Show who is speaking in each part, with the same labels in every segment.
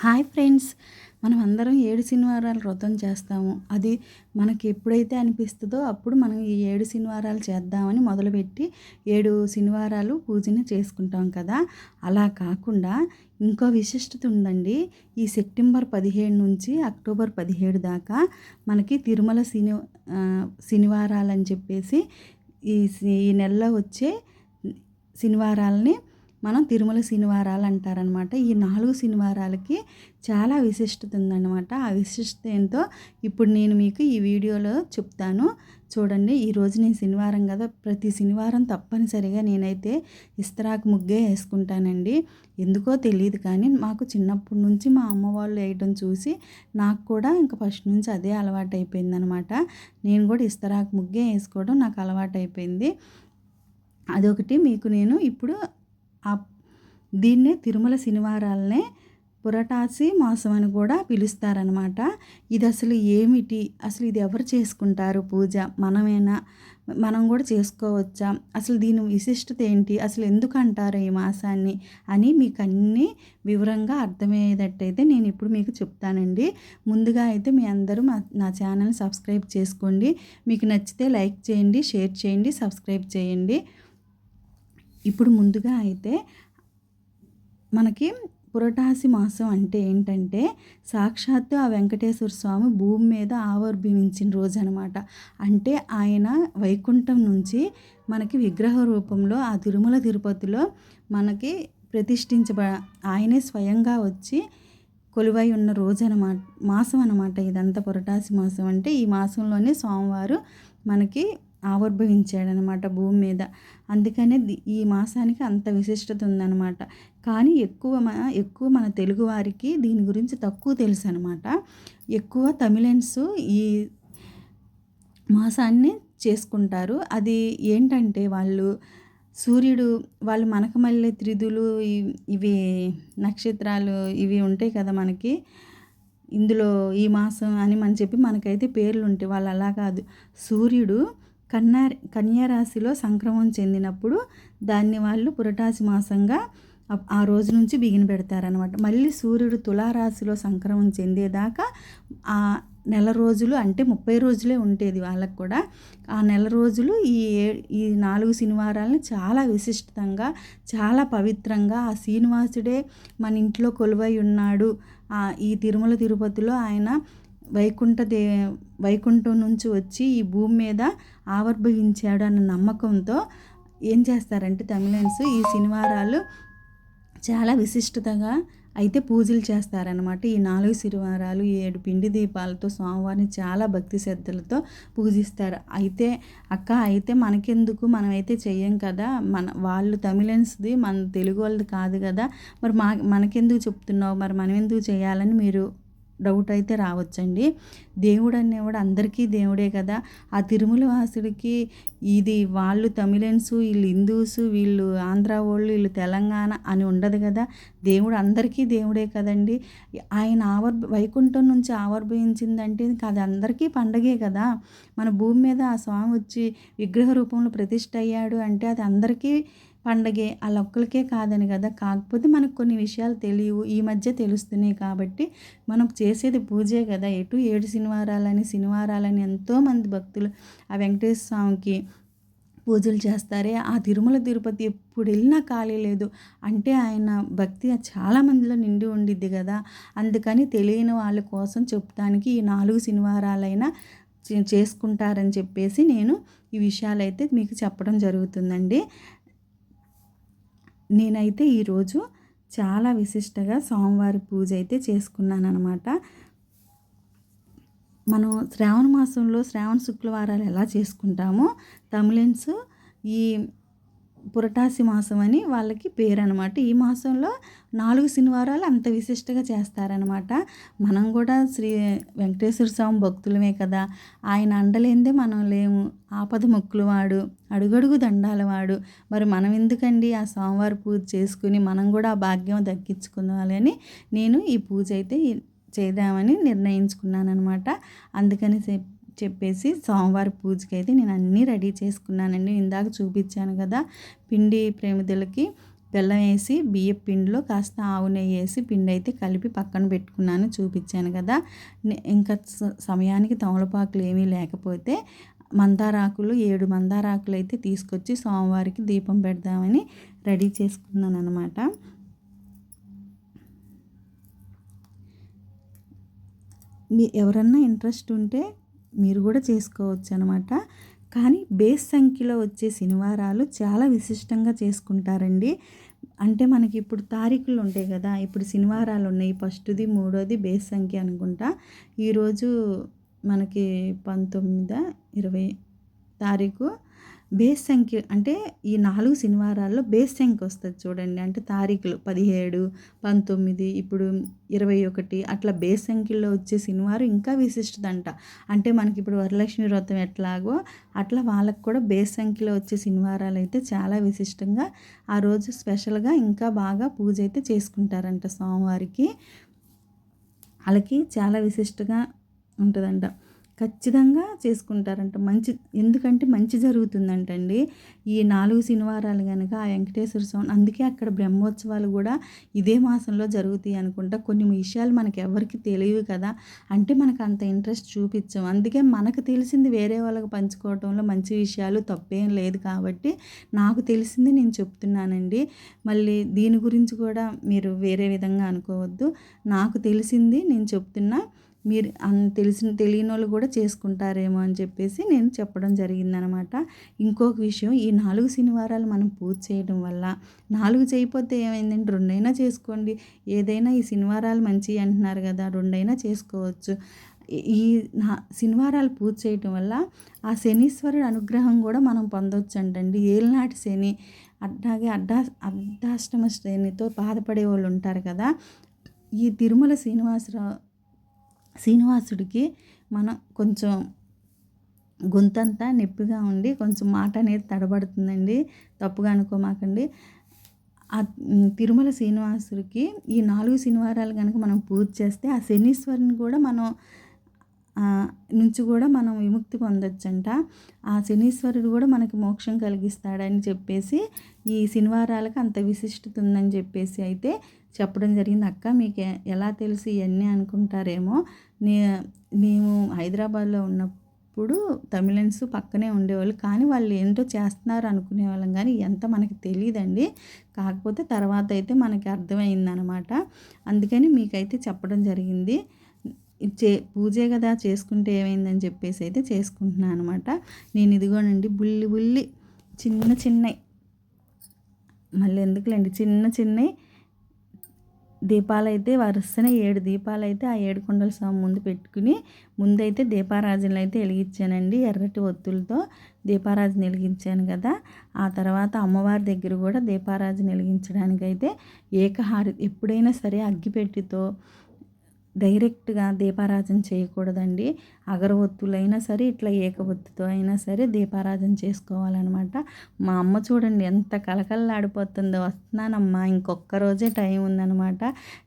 Speaker 1: Hi friends. మనం అందరం ఏడు శనివారాలు వ్రతం చేస్తాము. అది మనకి ఎప్పుడైతే అనిపిస్తుందో అప్పుడు మనం ఈ ఏడు శనివారాలు చేద్దామని మొదలుపెట్టి ఏడు శనివారాలు పూజని చేసుకుంటాం కదా. అలా కాకుండా ఇంకో విశిష్టత ఉందండి. ఈ సెప్టెంబర్ పదిహేడు నుంచి అక్టోబర్ పదిహేడు దాకా మనకి తిరుమల శని శనివారాలు అని చెప్పేసి ఈ ఈ నెలలో వచ్చే శనివారాలని మనం తిరుమల శనివారాలు అంటారనమాట. ఈ నాలుగు శనివారాలకి చాలా విశిష్టత ఉందన్నమాట ఆ విశిష్టత ఏంటో ఇప్పుడు నేను మీకు ఈ వీడియోలో చెప్తాను. చూడండి ఈరోజు నేను శనివారం కదా ప్రతి శనివారం తప్పనిసరిగా నేనైతే ఇస్తరాకు ముగ్గే వేసుకుంటానండి. ఎందుకో తెలియదు కానీ మాకు చిన్నప్పటి నుంచి మా అమ్మ వాళ్ళు వేయడం చూసి నాకు కూడా ఇంకా ఫస్ట్ నుంచి అదే అలవాటు అయిపోయిందనమాట నేను కూడా ఇస్తరాకు ముగ్గే వేసుకోవడం నాకు అలవాటు అయిపోయింది అదొకటి మీకు నేను ఇప్పుడు ఆ దీన్నే తిరుమల శనివారాలనే పురటాసి మాసం అని కూడా పిలుస్తారనమాట ఇది అసలు ఏమిటి? అసలు ఇది ఎవరు చేసుకుంటారు పూజ? మనమేనా? మనం కూడా చేసుకోవచ్చా? అసలు దీని విశిష్టత ఏంటి? అసలు ఎందుకు అంటారు ఈ మాసాన్ని? అని మీకు అన్నీ వివరంగా అర్థమయ్యేటట్టయితే నేను ఇప్పుడు మీకు చెప్తానండి. ముందుగా అయితే మీ అందరూ మా నా ఛానల్ సబ్స్క్రైబ్ చేసుకోండి. మీకు నచ్చితే లైక్ చేయండి షేర్ చేయండి సబ్స్క్రైబ్ చేయండి. ఇప్పుడు ముందుగా అయితే మనకి పురటాసి మాసం అంటే ఏంటంటే సాక్షాత్తు ఆ వెంకటేశ్వర స్వామి భూమి మీద ఆవిర్భవించిన రోజు అనమాట అంటే ఆయన వైకుంఠం నుంచి మనకి విగ్రహ రూపంలో ఆ తిరుమల తిరుపతిలో మనకి ప్రతిష్ఠించబ ఆయనే స్వయంగా వచ్చి కొలువై ఉన్న రోజు అనమాట మాసం అనమాట ఇదంతా పురటాసి మాసం. అంటే ఈ మాసంలోనే స్వామివారు మనకి ఆవిర్భవించాడనమాట భూమి మీద. అందుకనే ఈ మాసానికి అంత విశిష్టత ఉందన్నమాట కానీ ఎక్కువ మన ఎక్కువ మన తెలుగు వారికి దీని గురించి తక్కువ తెలుసు అనమాట ఎక్కువ తమిళన్స్ ఈ మాసాన్ని చేసుకుంటారు. అది ఏంటంటే వాళ్ళు సూర్యుడు వాళ్ళు మనకు మళ్ళీ త్రిదులు ఇవి నక్షత్రాలు ఇవి ఉంటాయి కదా మనకి. ఇందులో ఈ మాసం అని మనం చెప్పి మనకైతే పేర్లు ఉంటాయి వాళ్ళు అలా కాదు. సూర్యుడు కన్యా కన్యారాశిలో సంక్రమం చెందినప్పుడు దాన్ని వాళ్ళు పురటాసి మాసంగా ఆ రోజు నుంచి బిగిన పెడతారనమాట మళ్ళీ సూర్యుడు తులారాశిలో సంక్రమం చెందేదాకా ఆ నెల రోజులు అంటే ముప్పై రోజులే ఉండేది వాళ్ళకు కూడా. ఆ నెల రోజులు ఈ ఈ నాలుగు శనివారాలను చాలా విశిష్టంగా చాలా పవిత్రంగా ఆ శ్రీనివాసుడే మన ఇంట్లో కొలువై ఉన్నాడు. ఈ తిరుమల తిరుపతిలో ఆయన వైకుంఠ దే వైకుంఠం నుంచి వచ్చి ఈ భూమి మీద ఆవిర్భవించాడు అన్న నమ్మకంతో ఏం చేస్తారంటే తమిళన్స్ ఈ శనివారాలు చాలా విశిష్టతగా అయితే పూజలు చేస్తారనమాట ఈ నాలుగు శనివారాలు ఏడు పిండి దీపాలతో స్వామివారిని చాలా భక్తి శ్రద్ధలతో పూజిస్తారు. అయితే అక్క అయితే మనకెందుకు? మనమైతే చెయ్యం కదా. మన వాళ్ళు తమిళన్స్ది మన తెలుగు వాళ్ళది కాదు కదా. మరి మా మనకెందుకు చెప్తున్నావు? మరి మనం ఎందుకు చేయాలని మీరు డౌట్ అయితే రావచ్చండి. దేవుడు అనేవాడు అందరికీ దేవుడే కదా. ఆ తిరుమల వాసుడికి ఇది వాళ్ళు తమిళన్స్ వీళ్ళు హిందూస్ వీళ్ళు ఆంధ్ర వాళ్ళు వీళ్ళు తెలంగాణ అని ఉండదు కదా. దేవుడు అందరికీ దేవుడే కదండి. ఆయన ఆవర్ వైకుంఠం నుంచి ఆవిర్భవించిందంటే అది అందరికీ పండగే కదా. మన భూమి మీద ఆ స్వామి వచ్చి విగ్రహ రూపంలో ప్రతిష్ట అయ్యాడు అంటే అది అందరికీ పండగే వాళ్ళ ఒక్కరికే కాదని కదా. కాకపోతే మనకు కొన్ని విషయాలు తెలియవు. ఈ మధ్య తెలుస్తున్నాయి కాబట్టి మనం చేసేది పూజే కదా. ఎటు ఏడు శనివారాలని శనివారాలని ఎంతోమంది భక్తులు ఆ వెంకటేశ్వర స్వామికి పూజలు చేస్తారే. ఆ తిరుమల తిరుపతి ఎప్పుడు వెళ్ళినా ఖాళీ లేదు. అంటే ఆయన భక్తి చాలామందిలో నిండి ఉండిద్ది కదా. అందుకని తెలియని వాళ్ళ కోసం చెప్పడానికి ఈ నాలుగు శనివారాలైనా చేసుకుంటారని చెప్పేసి నేను ఈ విషయాలైతే మీకు చెప్పడం జరుగుతుందండి. నేనైతే ఈరోజు చాలా విశిష్టగా సోమవారి పూజ అయితే చేసుకున్నాను అనమాట మనం శ్రావణ మాసంలో శ్రావణ శుక్రవారాలు ఎలా చేసుకుంటామో తమిళన్స్ ఈ పురటాసి మాసం అని వాళ్ళకి పేరు అనమాట ఈ మాసంలో నాలుగు శనివారాలు అంత విశిష్టగా చేస్తారనమాట. మనం కూడా శ్రీ వెంకటేశ్వర స్వామి భక్తులమే కదా. ఆయన అండలేందే మనం లేము. ఆపద మొక్కులు వాడు అడుగడుగు దండాల వాడు మరి మనం ఎందుకండి ఆ స్వామివారి పూజ చేసుకుని మనం కూడా ఆ భాగ్యం దక్కించుకోవాలని నేను ఈ పూజ అయితే చేద్దామని నిర్ణయించుకున్నాను అనమాట అందుకని చెప్పేసి సోమవారి పూజకి అయితే నేను అన్నీ రెడీ చేసుకున్నానండి. ఇందాక చూపించాను కదా పిండి ప్రేమిదులకి బెల్లం వేసి బియ్య పిండిలో కాస్త ఆవు నెయ్యి వేసి పిండి అయితే కలిపి పక్కన పెట్టుకున్నాను చూపించాను కదా. ఇంకా సమయానికి తమలపాకులు ఏమీ లేకపోతే మందారాకులు ఏడు మందారాకులు అయితే తీసుకొచ్చి సోమవారికి దీపం పెడదామని రెడీ చేసుకున్నాను అనమాట మీ ఎవరన్నా ఇంట్రెస్ట్ ఉంటే మీరు కూడా చేసుకోవచ్చు అనమాట కానీ బేస్ సంఖ్యలో వచ్చే శనివారాలు చాలా విశిష్టంగా చేసుకుంటారండి. అంటే మనకి ఇప్పుడు తారీఖులు ఉంటాయి కదా ఇప్పుడు శనివారాలు ఉన్నాయి. ఫస్ట్ది మూడోది బేస్ సంఖ్య అనుకుంటా. ఈరోజు మనకి పంతొమ్మిది ఇరవై తారీఖు బేస్ సంఖ్య అంటే ఈ నాలుగు శనివారాల్లో బేస్ సంఖ్య వస్తుంది చూడండి. అంటే తారీఖులు పదిహేడు పంతొమ్మిది ఇప్పుడు ఇరవై ఒకటి అట్లా బేస్ సంఖ్యలో వచ్చే శనివారం ఇంకా విశిష్టదంట. అంటే మనకి ఇప్పుడు వరలక్ష్మి వ్రతం ఎట్లాగో అట్లా వాళ్ళకి కూడా బేస్ సంఖ్యలో వచ్చే శనివారాలు అయితే చాలా విశిష్టంగా ఆ రోజు స్పెషల్గా ఇంకా బాగా పూజ అయితే చేసుకుంటారంట సోమవారికి వాళ్ళకి చాలా విశిష్టంగా ఉంటుందంట. ఖచ్చితంగా చేసుకుంటారంట. మంచి ఎందుకంటే మంచి జరుగుతుందంటండి. ఈ నాలుగు శనివారాలు కనుక ఆ వెంకటేశ్వర స్వామి అందుకే అక్కడ బ్రహ్మోత్సవాలు కూడా ఇదే మాసంలో జరుగుతాయి అనుకుంటా. కొన్ని విషయాలు మనకి ఎవరికి తెలియవు కదా. అంటే మనకు అంత ఇంట్రెస్ట్ చూపించాం. అందుకే మనకు తెలిసింది వేరే వాళ్ళకి పంచుకోవటంలో మంచి విషయాలు తప్పేం లేదు కాబట్టి నాకు తెలిసింది నేను చెప్తున్నానండి. మళ్ళీ దీని గురించి కూడా మీరు వేరే విధంగా అనుకోవద్దు. నాకు తెలిసింది నేను చెప్తున్నా. మీరు తెలిసిన తెలియని వాళ్ళు కూడా చేసుకుంటారేమో అని చెప్పేసి నేను చెప్పడం జరిగిందనమాట. ఇంకొక విషయం ఈ నాలుగు శనివారాలు మనం పూజ చేయడం వల్ల నాలుగు చేయకపోతే ఏమైందంటే రెండైనా చేసుకోండి. ఏదైనా ఈ శనివారాలు మంచి అంటున్నారు కదా రెండైనా చేసుకోవచ్చు. ఈ నా శనివారాలు పూజ చేయటం వల్ల ఆ శనీశ్వరుడు అనుగ్రహం కూడా మనం పొందవచ్చు అంటండి ఏలినాటి శని అట్లాగే అడ్డా అర్ధాష్టమ శ్రేణితో బాధపడే వాళ్ళు ఉంటారు కదా ఈ తిరుమల శ్రీనివాసరావు శ్రీనివాసుడికి మనం కొంచెం గొంతంతా నొప్పిగా ఉండి కొంచెం మాట అనేది తడబడుతుందండి. తప్పుగా అనుకోమాకండి. ఆ తిరుమల శ్రీనివాసుడికి ఈ నాలుగు శనివారాలు కనుక మనం పూజ చేస్తే ఆ శనీశ్వరుని కూడా మనం నుంచి కూడా మనం విముక్తి పొందొచ్చంట. ఆ శనీశ్వరుడు కూడా మనకి మోక్షం కలిగిస్తాడని చెప్పేసి ఈ శనివారాలకు అంత విశిష్టత ఉందని చెప్పేసి అయితే చెప్పడం జరిగింది. అక్క మీకు ఎలా తెలుసు ఇవన్నీ అనుకుంటారేమో. నే మేము హైదరాబాద్లో ఉన్నప్పుడు తమిళన్స్ పక్కనే ఉండేవాళ్ళు. కానీ వాళ్ళు ఏంటో చేస్తున్నారు అనుకునేవాళ్ళం కానీ ఎంత మనకి తెలియదండి కాకపోతే తర్వాత అయితే మనకి అర్థమైందనమాట. అందుకని మీకైతే చెప్పడం జరిగింది. చే పూజే కదా చేసుకుంటే ఏమైందని చెప్పేసి అయితే చేసుకుంటున్నాను అనమాట నేను ఇదిగోనండి బుల్లి బుల్లి చిన్న చిన్నవి మళ్ళీ ఎందుకులేండి? చిన్న చిన్నవి దీపాలు అయితే వరుసనే ఏడు దీపాలు అయితే ఆ ఏడు కొండల స్వామి ముందు పెట్టుకుని ముందైతే దీపారాజులు అయితే వెలిగించానండి ఎర్రటి ఒత్తులతో దీపారాజుని వెలిగించాను కదా. ఆ తర్వాత అమ్మవారి దగ్గర కూడా దీపారాజుని వెలిగించడానికైతే ఏకహారి ఎప్పుడైనా సరే అగ్గిపెట్టితో డైరెక్ట్గా దీపారాధన చేయకూడదండి. అగరవత్తులైనా సరే ఇట్లా ఏకవత్తుతో అయినా సరే దీపారాధన చేసుకోవాలన్నమాట. మా అమ్మ చూడండి ఎంత కలకల్లాడిపోతుందో వస్తున్నానమ్మా ఇంకొక్క రోజే టైం ఉందన్నమాట.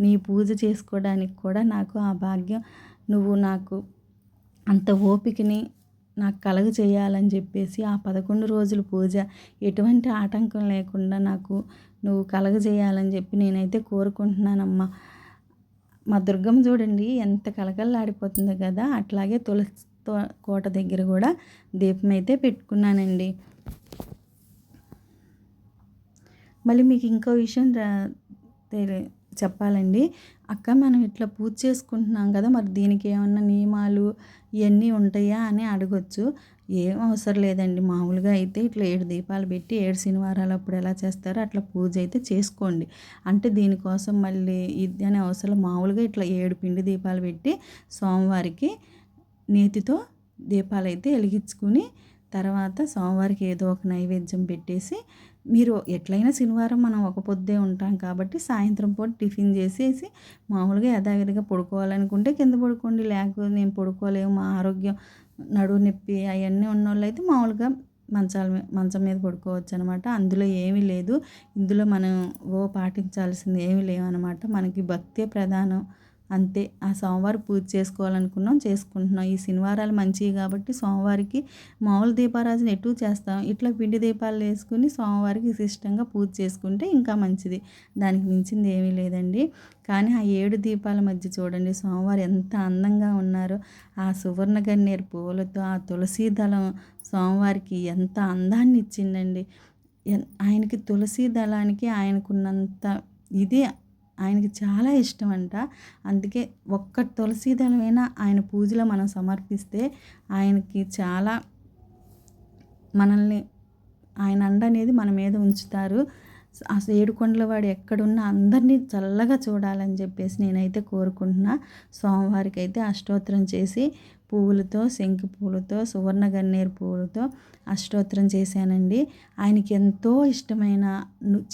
Speaker 1: నీ పూజ చేసుకోవడానికి కూడా నాకు ఆ భాగ్యం. నువ్వు నాకు అంత ఓపికని నాకు కలగ చేయాలని చెప్పేసి ఆ పదకొండు రోజుల పూజ ఎటువంటి ఆటంకం లేకుండా నాకు నువ్వు కలగజేయాలని చెప్పి నేనైతే కోరుకుంటున్నానమ్మా. మా దుర్గమ్మ చూడండి ఎంత కలకల్లాడిపోతుందో కదా. అట్లాగే తులసి కోట దగ్గర కూడా దీపం అయితే పెట్టుకున్నానండి. మళ్ళీ మీకు ఇంకో విషయం చెప్పాలండి. అక్క మనం ఇట్లా పూజ చేసుకుంటున్నాం కదా మరి దీనికి ఏమన్నా నియమాలు ఇవన్నీ ఉంటాయా అని అడగొచ్చు. ఏం అవసరం లేదండి. మామూలుగా అయితే ఇట్లా ఏడు దీపాలు పెట్టి ఏడు శనివారాలు అప్పుడు ఎలా చేస్తారో అట్లా పూజ అయితే చేసుకోండి. అంటే దీనికోసం మళ్ళీ ఇది అనే అవసరం మామూలుగా ఇట్లా ఏడు పిండి దీపాలు పెట్టి సోమవారికి నేతితో దీపాలు అయితే వెలిగించుకుని తర్వాత సోమవారికి ఏదో ఒక నైవేద్యం పెట్టేసి మీరు ఎట్లయినా శనివారం మనం ఒక పొద్దే ఉంటాం కాబట్టి సాయంత్రం పూట టిఫిన్ చేసేసి మామూలుగా యథావిధిగా పడుకోవాలనుకుంటే కింద పడుకోండి లేకపోతే నేను పడుకోలేము మా ఆరోగ్యం నడువు నొప్పి అవన్నీ ఉన్న వాళ్ళు అయితే మామూలుగా మంచాల మంచం మీద పడుకోవచ్చు అనమాట అందులో ఏమీ లేదు. ఇందులో మనం ఓ పాటించాల్సింది ఏమీ లేవన్నమాట మనకి భక్తే ప్రధానం. అంతే. ఆ సోమవారం పూజ చేసుకోవాలనుకున్నాం చేసుకుంటున్నాం. ఈ శనివారాలు మంచివి కాబట్టి సోమవారికి మామూలు దీపారాజన ఎటు చేస్తాం? ఇట్లా పిండి దీపాలు వేసుకుని సోమవారికి విశిష్టంగా పూజ చేసుకుంటే ఇంకా మంచిది. దానికి మించింది ఏమీ లేదండి. కానీ ఆ ఏడు దీపాల మధ్య చూడండి సోమవారం ఎంత అందంగా ఉన్నారో. ఆ సువర్ణ గన్నేరు పువ్వులతో ఆ తులసి దళం సోమవారికి ఎంత అందాన్ని ఇచ్చిందండి. ఆయనకి తులసి దళానికి ఆయనకున్నంత ఇది ఆయనకి చాలా ఇష్టం అంట అందుకే ఒక్క తులసి దళమైనా ఆయన పూజలో మనం సమర్పిస్తే ఆయనకి చాలా మనల్ని ఆయన అండ అనేది మన మీద ఉంచుతారు. ఆ ఏడుకొండల వాడు ఎక్కడున్నా అందరినీ చల్లగా చూడాలని చెప్పేసి నేనైతే కోరుకుంటున్నా. సోమవారికి అయితే అష్టోత్తరం చేసి పువ్వులతో శంకు పువ్వులతో సువర్ణ గన్నేరు పువ్వులతో అష్టోత్తరం చేశానండి. ఆయనకి ఎంతో ఇష్టమైన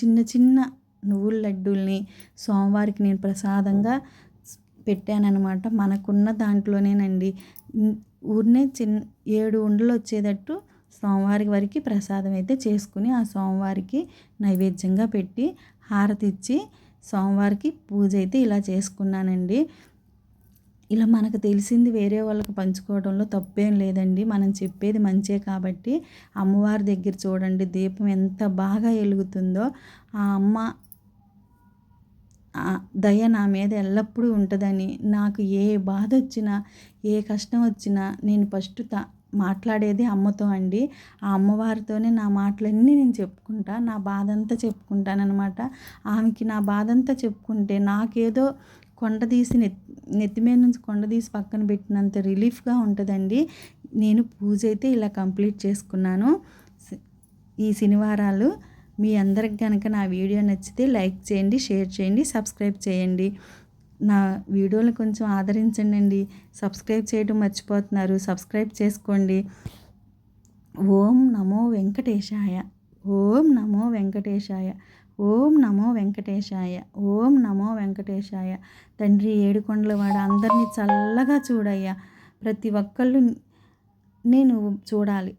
Speaker 1: చిన్న చిన్న నువ్వుల లడ్డూల్ని సోమవారికి నేను ప్రసాదంగా పెట్టానన్నమాట. మనకున్న దాంట్లోనేనండి. ఊరినే చిన్న ఏడు ఉండలు వచ్చేటట్టు సోమవారి వరకు ప్రసాదం అయితే చేసుకుని ఆ సోమవారికి నైవేద్యంగా పెట్టి హారతి ఇచ్చి సోమవారికి పూజ అయితే ఇలా చేసుకున్నానండి. ఇలా మనకు తెలిసింది వేరే వాళ్ళకి పంచుకోవడంలో తప్పేం లేదండి. మనం చెప్పేది మంచే కాబట్టి అమ్మవారి దగ్గర చూడండి దీపం ఎంత బాగా వెలుగుతుందో. ఆ అమ్మ దయ నా మీద ఎల్లప్పుడూ ఉంటుందని. నాకు ఏ బాధ వచ్చినా ఏ కష్టం వచ్చినా నేను ఫస్ట్ త మాట్లాడేది అమ్మతో అండి. ఆ అమ్మవారితోనే నా మాటలన్నీ నేను చెప్పుకుంటా నా బాధ అంతా చెప్పుకుంటానమాట ఆమెకి నా బాధ అంతా చెప్పుకుంటే నాకేదో కొండ తీసి నెత్తి మీద నుంచి కొండ తీసి పక్కన పెట్టినంత రిలీఫ్గా ఉంటుందండి. నేను పూజ అయితే ఇలా కంప్లీట్ చేసుకున్నాను. ఈ శనివారాలు మీ అందరికి కనుక నా వీడియో నచ్చితే లైక్ చేయండి షేర్ చేయండి సబ్స్క్రైబ్ చేయండి. నా వీడియోని కొంచెం ఆదరించండి అండి సబ్స్క్రైబ్ చేయడం మర్చిపోతున్నారు. సబ్స్క్రైబ్ చేసుకోండి. ఓం నమో వెంకటేశాయ. ఓం నమో వెంకటేశాయ. ఓం నమో వెంకటేశాయ. ఓం నమో వెంకటేశాయ. తండ్రి ఏడుకొండల వాడ అందరినీ చల్లగా చూడయ్యా. ప్రతి ఒక్కళ్ళు నేను చూడాలి.